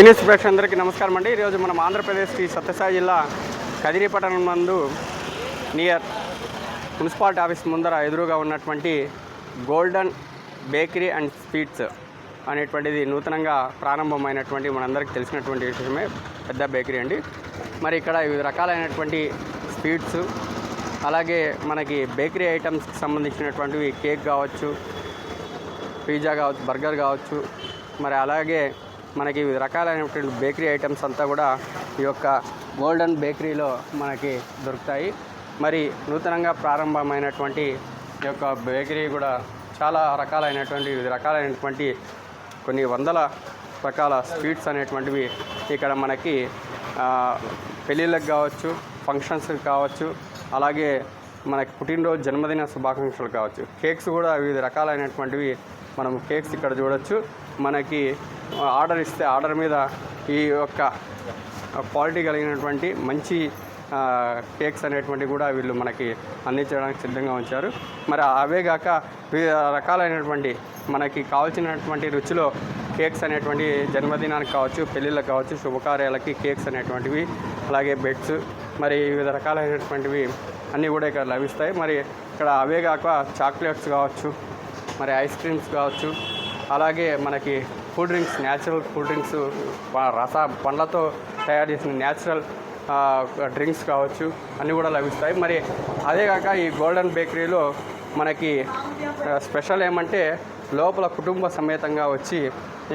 ఈ న్యూస్ ప్రేక్షకులందరికీ నమస్కారం అండి. ఈరోజు మనం ఆంధ్రప్రదేశ్ శ్రీ సత్యసాయి జిల్లా కదిరి పట్టణం నందు నియర్ మున్సిపాలిటీ ఆఫీస్ ముందర ఎదురుగా ఉన్నటువంటి గోల్డెన్ బేకరీ అండ్ స్వీట్స్ అనేటువంటిది నూతనంగా ప్రారంభమైనటువంటి మనందరికీ తెలిసినటువంటి విషయమే పెద్ద బేకరీ అండి. మరి ఇక్కడ వివిధ రకాలైనటువంటి స్వీట్స్ అలాగే మనకి బేకరీ ఐటమ్స్కి సంబంధించినటువంటివి కేక్ కావచ్చు పిజ్జా కావచ్చు బర్గర్ కావచ్చు మరి అలాగే మనకి వివిధ రకాలైనటువంటి బేకరీ ఐటమ్స్ అంతా కూడా ఈ యొక్క గోల్డెన్ బేకరీలో మనకి దొరుకుతాయి. మరి నూతనంగా ప్రారంభమైనటువంటి ఈ యొక్క బేకరీ కూడా చాలా రకాలైనటువంటి వివిధ రకాలైనటువంటి కొన్ని వందల రకాల స్వీట్స్ అనేటువంటివి ఇక్కడ మనకి పెళ్ళిళ్ళకి కావచ్చు ఫంక్షన్స్కి కావచ్చు అలాగే మనకి పుట్టినరోజు జన్మదిన శుభాకాంక్షలు కావచ్చు. కేక్స్ కూడా వివిధ రకాలైనటువంటివి మనం కేక్స్ ఇక్కడ చూడొచ్చు. మనకి ఆర్డర్ ఇస్తే ఆర్డర్ మీద ఈ యొక్క క్వాలిటీ కలిగినటువంటి మంచి కేక్స్ అనేటువంటివి కూడా వీళ్ళు మనకి అందించడానికి సిద్ధంగా ఉంచారు. మరి అవే కాక వివిధ రకాలైనటువంటి మనకి కావాల్సినటువంటి రుచిలో కేక్స్ అనేటువంటి జన్మదినానికి కావచ్చు పెళ్ళిళ్ళకి కావచ్చు శుభకార్యాలకి కేక్స్ అనేటువంటివి అలాగే బెడ్స్ మరి వివిధ రకాలైనటువంటివి అన్నీ కూడా ఇక్కడ లభిస్తాయి. మరి ఇక్కడ అవే కాక చాక్లెట్స్ కావచ్చు మరి ఐస్ క్రీమ్స్ కావచ్చు అలాగే మనకి cool drinks natural cool drinks రస పండ్లతో తయారు చేసిన న్యాచురల్ డ్రింక్స్ కావచ్చు అన్నీ కూడా లభిస్తాయి. మరి అదేగాక ఈ గోల్డెన్ బేకరీలో మనకి స్పెషల్ ఏమంటే లోపల కుటుంబ సమేతంగా వచ్చి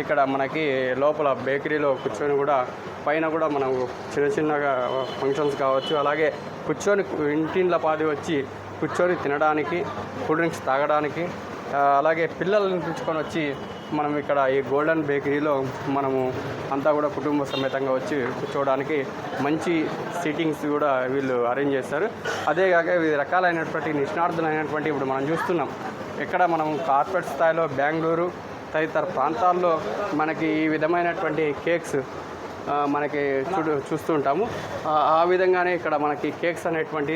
ఇక్కడ మనకి లోపల బేకరీలో కూర్చొని కూడా పైన కూడా మనం చిన్న చిన్నగా ఫంక్షన్స్ కావచ్చు అలాగే కూర్చొని ఇంటిండ్ల పాది వచ్చి కూర్చొని తినడానికి కూల్ డ్రింక్స్ తాగడానికి అలాగే పిల్లల్ని పిలుచుకొని వచ్చి మనం ఇక్కడ ఈ గోల్డెన్ బేకరీలో మనము అంతా కూడా కుటుంబ సమేతంగా వచ్చి కూర్చోవడానికి మంచి సీటింగ్స్ కూడా వీళ్ళు అరేంజ్ చేస్తారు అదే కాక వివిధ రకాలైనటువంటి నిష్ణార్థులైనటువంటి ఇప్పుడు మనం చూస్తున్నాం. ఇక్కడ మనం కార్పొరేట్ స్థాయిలో బెంగళూరు తదితర ప్రాంతాల్లో మనకి ఈ విధమైనటువంటి కేక్స్ మనకి చూడు చూస్తూ ఉంటాము ఆ, విధంగానే ఇక్కడ మనకి కేక్స్ అనేటువంటి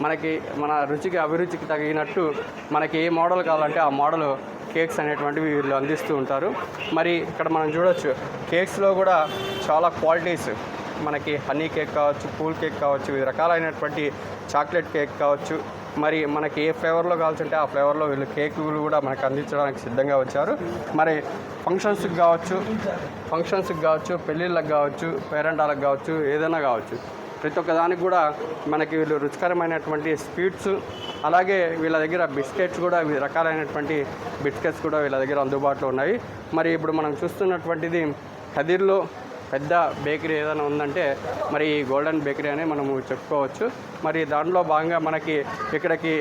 మనకి మన రుచికి అభిరుచికి తగినట్టు మనకి ఏ మోడల్ కావాలంటే ఆ మోడల్ కేక్స్ అనేటువంటివి వీళ్ళు అందిస్తూ ఉంటారు. మరి ఇక్కడ మనం చూడొచ్చు కేక్స్లో కూడా చాలా క్వాలిటీస్. మనకి హనీ కేక్ కావచ్చు కూల్ కేక్ కావచ్చు వివిధ రకాలైనటువంటి చాక్లెట్ కేక్ కావచ్చు మరి మనకి ఏ ఫ్లేవర్లో కావాల్సింటే ఆ ఫ్లేవర్లో వీళ్ళు కేకులు కూడా మనకు అందించడానికి సిద్ధంగా వచ్చారు. మరి ఫంక్షన్స్కి కావచ్చు ఫంక్షన్స్కి కావచ్చు పెళ్ళిళ్ళకి కావచ్చు పేరెంటాలకు కావచ్చు ఏదైనా కావచ్చు ప్రతి ఒక్క దానికి కూడా మనకి వీళ్ళు రుచికరమైనటువంటి స్వీట్స్ అలాగే వీళ్ళ దగ్గర బిస్కెట్స్ కూడా వివిధ రకాలైనటువంటి బిస్కెట్స్ కూడా వీళ్ళ దగ్గర అందుబాటులో ఉన్నాయి. మరి ఇప్పుడు మనం చూస్తున్నటువంటిది కదిర్లో పెద్ద బేకరీ ఏదైనా ఉందంటే మరి ఈ గోల్డెన్ బేకరీ అనే మనము చెప్పుకోవచ్చు. మరి దాంట్లో భాగంగా మనకి ఇక్కడికి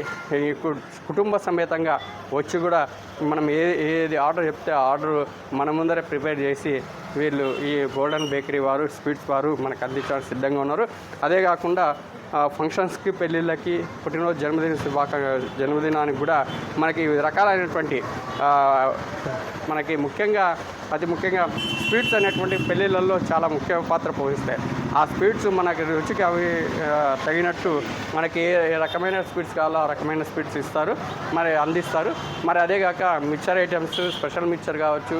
కుటుంబ సమేతంగా వచ్చి కూడా మనం ఏ ఏది ఆర్డర్ చెప్తే ఆర్డర్ మన ముందరే ప్రిపేర్ చేసి వీళ్ళు ఈ గోల్డెన్ బేకరీ వారు స్వీట్స్ వారు మనకు అందించడానికి సిద్ధంగా ఉన్నారు. అదే కాకుండా ఫంక్షన్స్కి పెళ్ళిళ్ళకి పుట్టినరోజు జన్మదిన శుభాక జన్మదినానికి కూడా మనకి వివిధ రకాలైనటువంటి మనకి ముఖ్యంగా అతి ముఖ్యంగా స్వీట్స్ అనేటువంటి పెళ్ళిళ్ళల్లో చాలా ముఖ్య పాత్ర పోషిస్తాయి. ఆ స్వీట్స్ మనకి రుచికి అవి తగినట్టు మనకి ఏ రకమైన స్వీట్స్ కావాలో ఆ రకమైన స్వీట్స్ ఇస్తారు మరి అందిస్తారు. మరి అదే కాక మిక్చర్ ఐటమ్స్ స్పెషల్ మిక్చర్ కావచ్చు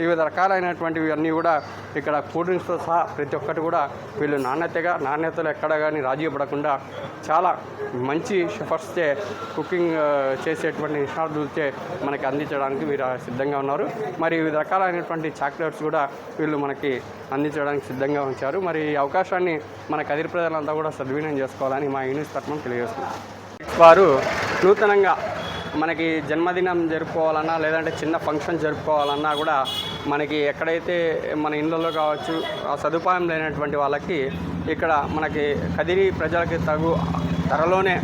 వివిధ రకాలైనటువంటివి అన్నీ కూడా ఇక్కడ కూల్ డ్రింక్స్తో సహా ప్రతి ఒక్కటి కూడా వీళ్ళు నాణ్యతగా నాణ్యతలు ఎక్కడ కానీ రాజీ పడకుండా చాలా మంచి షెఫర్స్చే కుకింగ్ చేసేటువంటి నిష్ణార్థులచే మనకి అందించడానికి వీరు సిద్ధంగా ఉన్నారు. మరి వివిధ రకాలైనటువంటి చాక్లెట్స్ కూడా వీళ్ళు మనకి అందించడానికి సిద్ధంగా ఉంచారు. మరి ఈ అవకాశాన్ని మన కదిరి ప్రజలంతా కూడా సద్వినియోగం చేసుకోవాలని మా యూనిస్ తరఫున తెలియజేస్తున్నాం. వారు నూతనంగా మనకి జన్మదినం జరుపుకోవాలన్నా లేదంటే చిన్న ఫంక్షన్ జరుపుకోవాలన్నా కూడా మనకి ఎక్కడైతే మన ఇళ్ళల్లో కావచ్చు ఆ సదుపాయం లేనటువంటి వాళ్ళకి ఇక్కడ మనకి కదిరి ప్రజలకి తగు ధరలోనే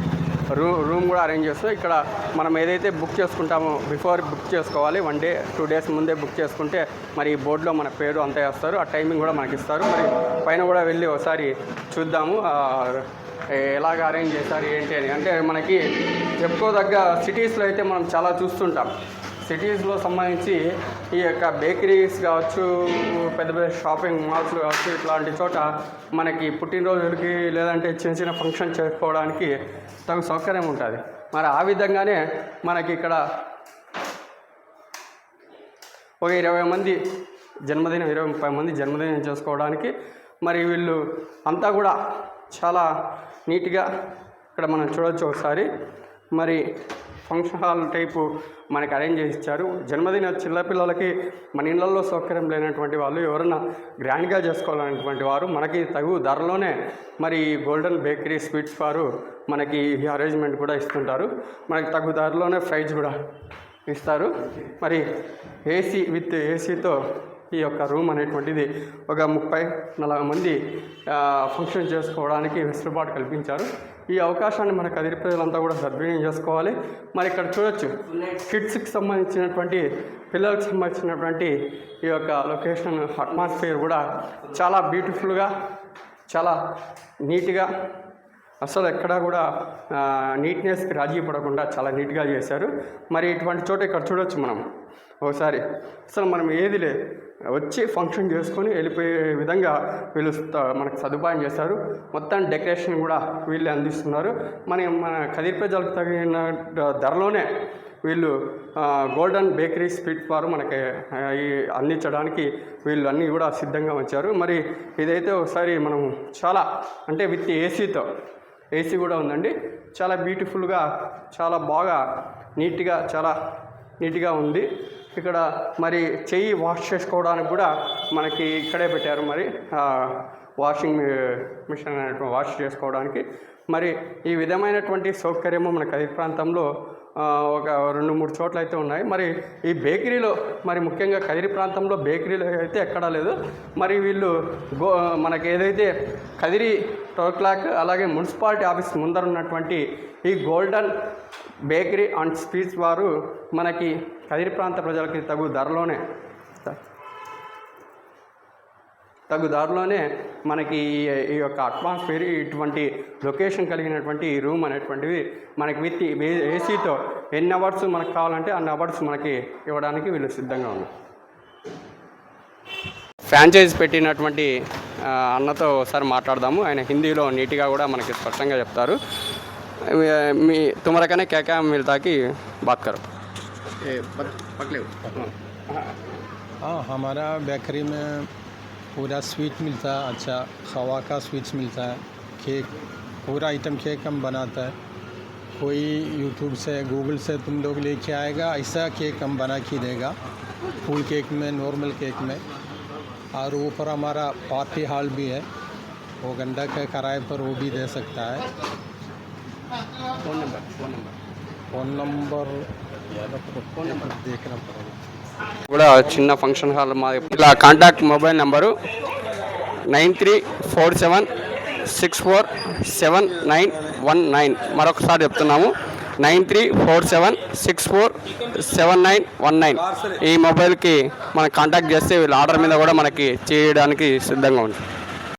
రూ రూమ్ కూడా అరేంజ్ చేస్తాం ఇక్కడ మనం ఏదైతే బుక్ చేసుకుంటామో బిఫోర్ బుక్ చేసుకోవాలి వన్ డే టూ డేస్ ముందే బుక్ చేసుకుంటే మరి ఈ బోర్డులో మన పేరు అంతా వేస్తారు ఆ టైమింగ్ కూడా మనకి ఇస్తారు. మరి పైన కూడా వెళ్ళి ఒకసారి చూద్దాము ఎలాగ అరేంజ్ చేశారు ఏంటి అని. అంటే మనకి చెప్పుకోదగ్గ సిటీస్లో అయితే మనం చాలా చూస్తుంటాం. సిటీస్లో సంబంధించి ఈ యొక్క బేకరీస్ కావచ్చు పెద్ద పెద్ద షాపింగ్ మాల్స్ కావచ్చు ఇట్లాంటి చోట మనకి పుట్టినరోజులకి లేదంటే చిన్న చిన్న ఫంక్షన్ చేసుకోవడానికి తగు సౌకర్యం ఉంటుంది. మరి ఆ విధంగానే మనకి ఇక్కడ ఒక ఇరవై మంది జన్మదినం ఇరవై ముప్పై మంది జన్మదినం చేసుకోవడానికి మరి వీళ్ళు అంతా కూడా చాలా నీట్గా ఇక్కడ మనం చూడవచ్చు ఒకసారి. మరి ఫంక్షన్ హాల్ టైపు మనకి అరేంజ్ చేసి ఇచ్చారు. జన్మదిన చిన్నపిల్లలకి మన ఇళ్ళల్లో సౌకర్యం లేనటువంటి వాళ్ళు ఎవరైనా గ్రాండ్గా చేసుకోవాలనేటువంటి వారు మనకి తగు ధరలోనే మరి గోల్డెన్ బేకరీ స్వీట్స్ వారు మనకి ఈ అరేంజ్మెంట్ కూడా ఇస్తుంటారు. మనకి తగు ధరలోనే ప్రైజ్ కూడా ఇస్తారు. మరి ఏసీ విత్ ఏసీతో ఈ యొక్క రూమ్ అనేటువంటిది ఒక ముప్పై నలభై మంది ఫంక్షన్ చేసుకోవడానికి వెసులుబాటు కల్పించారు. ఈ అవకాశాన్ని మన కదిరి ప్రజలంతా కూడా సద్వినియోగం చేసుకోవాలి. మరి ఇక్కడ చూడొచ్చు కిడ్స్కి సంబంధించినటువంటి పిల్లలకు సంబంధించినటువంటి ఈ యొక్క లొకేషన్ అట్మాస్ఫియర్ కూడా చాలా బ్యూటిఫుల్గా చాలా నీట్గా అసలు ఎక్కడా కూడా నీట్నెస్కి రాజీ పడకుండా చాలా నీట్గా చేశారు. మరి ఇటువంటి చోట ఇక్కడ చూడొచ్చు మనం. ఒకసారి అసలు మనం ఏది లే వచ్చి ఫంక్షన్ చేసుకొని వెళ్ళిపోయే విధంగా వీళ్ళు మనకు సదుపాయం చేశారు. మొత్తం డెకరేషన్ కూడా వీళ్ళే అందిస్తున్నారు. మన మన కదిరి ప్రజలకు తగిన ధరలోనే వీళ్ళు గోల్డెన్ బేకరీ స్వీట్ వారు మనకి ఈ అందించడానికి వీళ్ళు అన్నీ కూడా సిద్ధంగా వచ్చారు మరి ఇదైతే ఒకసారి మనం చాలా అంటే విత్ ఏసీతో ఏసీ కూడా ఉందండి. చాలా బ్యూటిఫుల్గా చాలా బాగా నీట్గా చాలా నీట్గా ఉంది. ఇక్కడ మరి చెయ్యి వాష్ చేసుకోవడానికి కూడా మనకి ఇక్కడే పెట్టారు మరి. వాషింగ్ మిషన్ అనేటువంటి వాష్ చేసుకోవడానికి. మరి ఈ విధమైనటువంటి సౌకర్యము మన కదిరి ప్రాంతంలో ఒక రెండు మూడు చోట్ల అయితే ఉన్నాయి. మరి ఈ బేకరీలో మరి ముఖ్యంగా కదిరి ప్రాంతంలో బేకరీలో అయితే ఎక్కడా లేదు. మరి వీళ్ళు గో మనకి ఏదైతే కదిరి టోల్ క్లాక్ అలాగే మున్సిపాలిటీ ఆఫీస్ ముందర ఉన్నటువంటి ఈ గోల్డెన్ బేకరీ అండ్ స్వీట్స్ వారు మనకి కదిరి ప్రాంత ప్రజలకి తగు ధరలోనే తగు దారిలోనే మనకి ఈ ఈ యొక్క అట్మాస్ఫియర్ ఇటువంటి లొకేషన్ కలిగినటువంటి ఈ రూమ్ అనేటువంటివి మనకి విత్ ఏసీతో ఎన్ని అవర్స్ మనకు కావాలంటే అన్ని అవర్స్ మనకి ఇవ్వడానికి వీళ్ళు సిద్ధంగా ఉన్నారు ఫ్రాంచైజ్ పెట్టినటువంటి ఆ, అన్నతో ఒకసారి మాట్లాడదాము ఆయన హిందీలో నీట్గా కూడా మనకి స్పష్టంగా చెప్తారు మీ- మీ తుమరకనే కేకా మిల్తాకి బాత్ కరో हाँ हमारा बेकरी में पूरा स्वीट मिलता है अच्छा खवा का स्वीट्स मिलता है केक पूरा आइटम केक हम बनाता है। कोई यूट्यूब से गूगल से तुम लोग लेके आएगा ऐसा केक हम बना के देगा फूल केक में नॉर्मल केक में। और ऊपर हमारा पार्टी हॉल भी है वो गंदा के कराए पर वो भी दे सकता है। Phone number phone number phone number देखना पड़ेगा। కూడా చిన్న ఫంక్షన్ హాల్ మా ఇలా contact mobile number nine three four seven six four seven nine one nine. మరొకసారి చెప్తున్నాము. Nine three four seven six four seven nine one nine. ఈ మొబైల్కి మనం కాంటాక్ట్ చేస్తే వీళ్ళ ఆర్డర్ మీద కూడా మనకి చేయడానికి సిద్ధంగా ఉంది